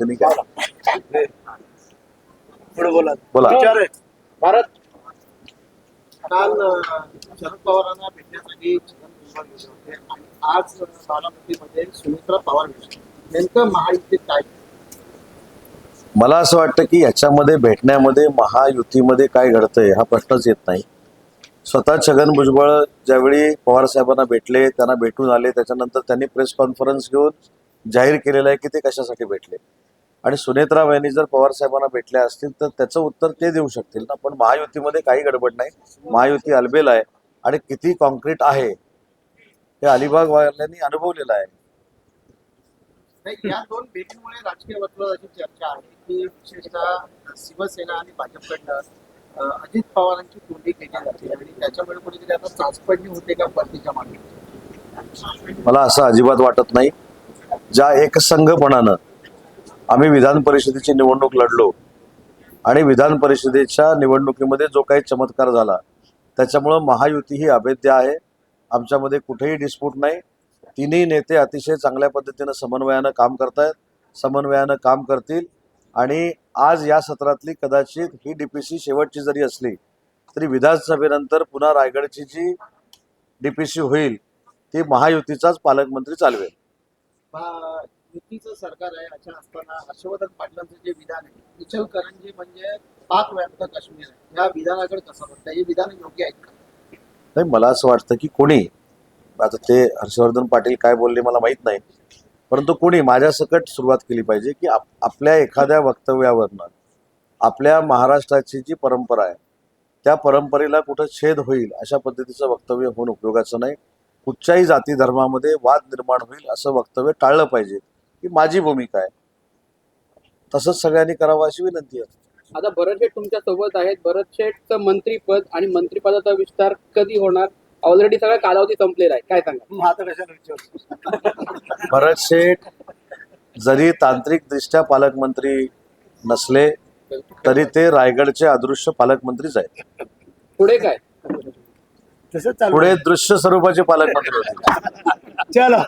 त्यांनी काय? पुढे बोला. बोला. विचार आहे. भारत काल शरद पवारांना भेटण्यासाठी होते आणि आज बारामतीमध्ये सुमित्रा पवार नेमकं महायुतीत काय? मला असं वाटतं की ह्याच्यामध्ये भेटण्यामध्ये महायुतीमध्ये काय घडतंय हा प्रश्नच येत नाही. स्वतः छगन भुजबळ ज्यावेळी पवार साहेबांना भेटले त्यांना भेटून आले त्याच्यानंतर त्यांनी प्रेस कॉन्फरन्स घेऊन जाहीर केलेलं आहे की ते कशासाठी भेटले. आणि सुनेत्रा यांनी जर पवार साहेबांना भेटल्या असतील तर त्याचं उत्तर ते देऊ शकतील ना. पण महायुतीमध्ये काही गडबड नाही. महायुती अलबेल आहे आणि किती कॉन्क्रीट आहे हे अलिबाग वाल्यांनी अनुभवलेलं आहे. नाही या दोन भेटीमुळे राजकीय वर्तुळात अशी चर्चा आहे. की विशेषतः शिवसेना आणि भाजपकडनं अजित पवारांची तोंडी केली जाते आणि त्याच्यामुळे कुठेतरी आता चाचपडणी होते का परतीच्या मागे मला असं अजिबात वाटत नाही. ज्या एकसंघपणानं आम्ही विधान परिषदेची निवडणूक लढलो आणि विधान परिषदेच्या निवडणुकीमध्ये जो काही चमत्कार झाला त्याच्यामुळं महायुती ही अभेद्य आहे. आमच्यामध्ये कुठेही डिस्प्यूट नाही. तिन्ही नेते अतिशय चांगल्या पद्धतीनं समन्वयानं काम करतायत समन्वयानं काम करतील आणि आज या सत्रातली कदाचित ही डी पी सी शेवटची जरी असली तरी विधानसभेनंतर पुन्हा रायगडची जी डी पी सी होईल ती महायुतीचाच पालकमंत्री चालवेल. युतीचं सरकार आहे अशा असताना हर्षवर्धन पाटलांचं जे विधान आहे इचलकरंजी म्हणजे पाक व्याप्त काश्मीर आहे. या विधानाकडे कसं म्हणतं हे विधान योग्य आहेत का? नाही मला असं वाटतं की कोणी आता ते हर्षवर्धन पाटील काय बोलले मला माहीत नाही परंतु कोणी माझ्या सकट सुरुवात केली पाहिजे की आप आपल्या एखाद्या वक्तव्यावरनं आपल्या महाराष्ट्राची जी परंपरा आहे त्या परंपरेला कुठं छेद होईल अशा पद्धतीचं वक्तव्य होऊन उपयोगाचं नाही. कुठच्याही जाती धर्मामध्ये वाद निर्माण होईल असं वक्तव्य टाळलं पाहिजे. ही माझी भूमिका आहे. तसंच सगळ्यांनी करावं अशी विनंती आहे. आता भरत शेठ तुमच्यासोबत आहेत. भरत शेठचं मंत्रीपद आणि मंत्रिपदाचा विस्तार कधी होणार? ऑलरेडी सगळा कालावधी संपलेला आहे. काय सांगा भरत शेठ जरी तांत्रिकदृष्ट्या पालकमंत्री नसले तरी ते रायगडचे अदृश्य पालकमंत्रीच आहेत. पुढे काय? चालू पुढे दृश्य स्वरूपाचे पालकमंत्री होते चला.